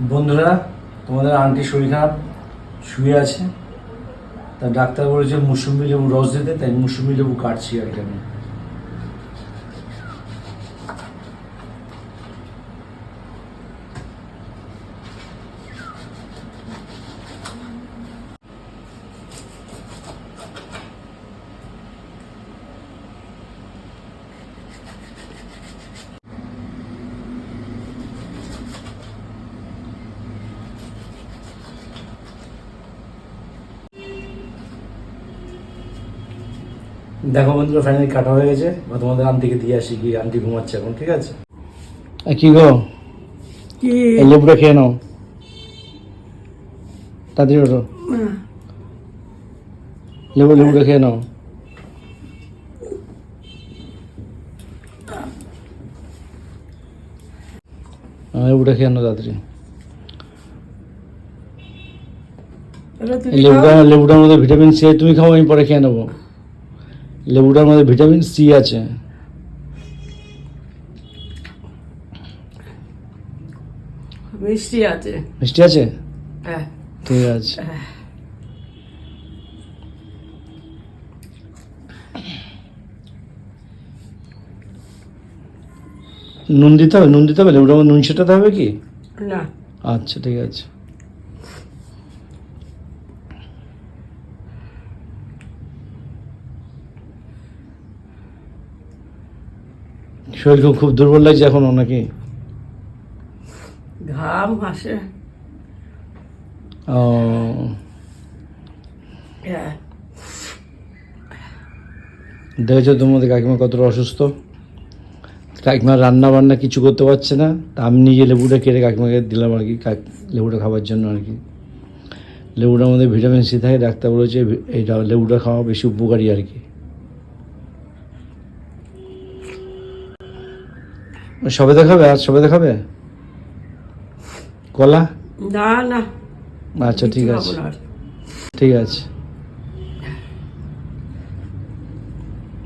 বন্ধুরা, তোমাদের আন্টি শরীর খারাপ, শুয়ে আছে। তা ডাক্তার বলেছে মুসুম্বি লেবু রস দিতে, তাই মুসুম্বি লেবু কাটছি আর কি আমি। দেখো বন্ধুরা ফাইনালি কাটা হয়ে গেছে। বা তোমাদের আন্টিকে দিয়ে আসি কি আন্টি ঘুমাচ্ছে এখন ঠিক আছে? কি গো? কি? এই লেবুটা খেয়ে নাও। তাড়াতাড়ি ওঠো। লেবু লেবুটা খেয়ে নাও। লেবুটা খেয়ে নাও তাড়াতাড়ি। লেবুটা লেবুটার মধ্যে ভিটামিন সি তুমি খাও আমি পরে খেয়ে নেব। লেবুটার মধ্যে ভিটামিন সি আছে। মিষ্টি আছে। মিষ্টি আছে? হ্যাঁ। ঠিক আছে। নুন দিতে হবে? নুন দিতে হবে? লেবুটার মধ্যে নুন ছেটাতে হবে কি? না। আচ্ছা ঠিক আছে। শরীর খুব খুব দুর্বল লাগছে এখন নাকি? ঘাম আসে। ও। হ্যাঁ। দেখেছ তোমাদের কাকিমা কতটা অসুস্থ? কাকিমা রান্না বান্না কিছু করতে পারছে না। তা আমি নিজে লেবুটা কেটে কাকিমাকে দিলাম আর কি কাক- লেবুটা খাবার জন্য আর কি। লেবুটার মধ্যে ভিটামিন সি থাকে ডাক্তার বলেছে এইটা লেবুটা খাওয়া বেশি উপকারী আর কি। সবে দেখাবে? আর সবে দেখাবে? কলা? না না। আচ্ছা ঠিক আছে। ঠিক আছে।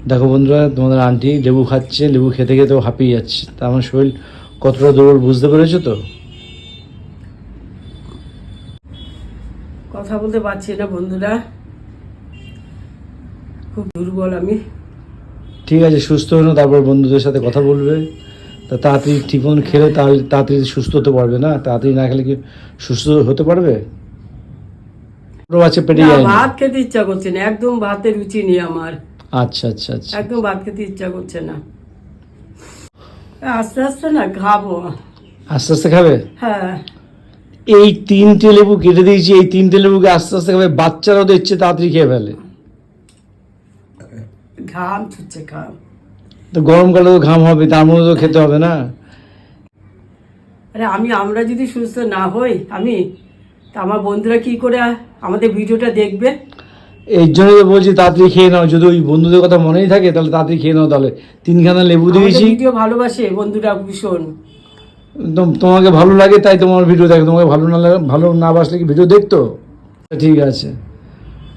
দেখো বন্ধুরা তোমাদের আন্টি লেবু খাচ্ছে লেবু খেতে খেতে ও হাঁপিয়ে যাচ্ছে। তা আমার শরীর কতটা দুর্বল বুঝতে পেরেছ তো? কথা বলতে পারছি না বন্ধুরা। খুব দুর্বল আমি। ঠিক আছে সুস্থ হলো তারপর বন্ধুদের সাথে কথা বলবে। তা তাড়াতাড়ি মতন খেলে তাড়াতাড়ি সুস্থ হতে পারবে না? তাড়াতাড়ি না খেলে কি সুস্থ হতে পারবে? ও আছে পেটে যায় ভাত খেতে ইচ্ছা করছে না। একদম ভাতের রুচি নেই আমার। আচ্ছা আচ্ছা আচ্ছা। একদম ভাত খেতে ইচ্ছা করছে না। আস্তে আস্তে না খাব। আস্তে আস্তে খাবে? হ্যাঁ। এই তিনটে লেবু কেটে দিয়েছি এই তিনটে লেবুকে আস্তে আস্তে খাবে। বাচ্চারাও দেখছে তাড়াতাড়ি খেয়ে ফেলে। ঘাম ছুটছে ঘাম। তো গরমকালে তো ঘাম হবে তার মধ্যে তো খেতে হবে না। আরে আমি আমরা যদি সুস্থ না হই আমি তা আমার বন্ধুরা কি করে আমাদের ভিডিওটা দেখবে? এই জন্যই তো বলছি তাড়াতাড়ি খেয়ে নাও যদি ওই বন্ধুদের কথা মনেই থাকে তাহলে তাড়াতাড়ি খেয়ে নাও তাহলে। তিনখানা লেবু দিয়েছি। ভিডিও ভালোবাসে বন্ধুরা ভীষণ। তোমাকে ভালো লাগে তাই তোমার ভিডিও দেখো। তোমাকে ভালো না লাগে ভালো না বাসলে কি ভিডিও দেখতো? ঠিক আছে।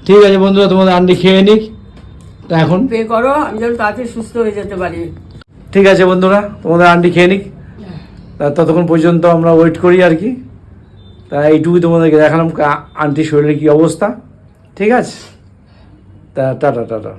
ঠিক আছে বন্ধুরা তোমাদের আন্টি খেয়ে নিক। তা এখন? পে করো আমি যেন তাড়াতাড়ি সুস্থ হয়ে যেতে পারি। ঠিক আছে বন্ধুরা তোমাদের আন্টি খেয়ে নিক। তা ততক্ষণ পর্যন্ত আমরা ওয়েট করি আর কি। তা এইটুকুই তোমাদেরকে দেখালাম আন্টি আন্টির শরীরের কী অবস্থা। ঠিক আছে? তা টাটা টাটা।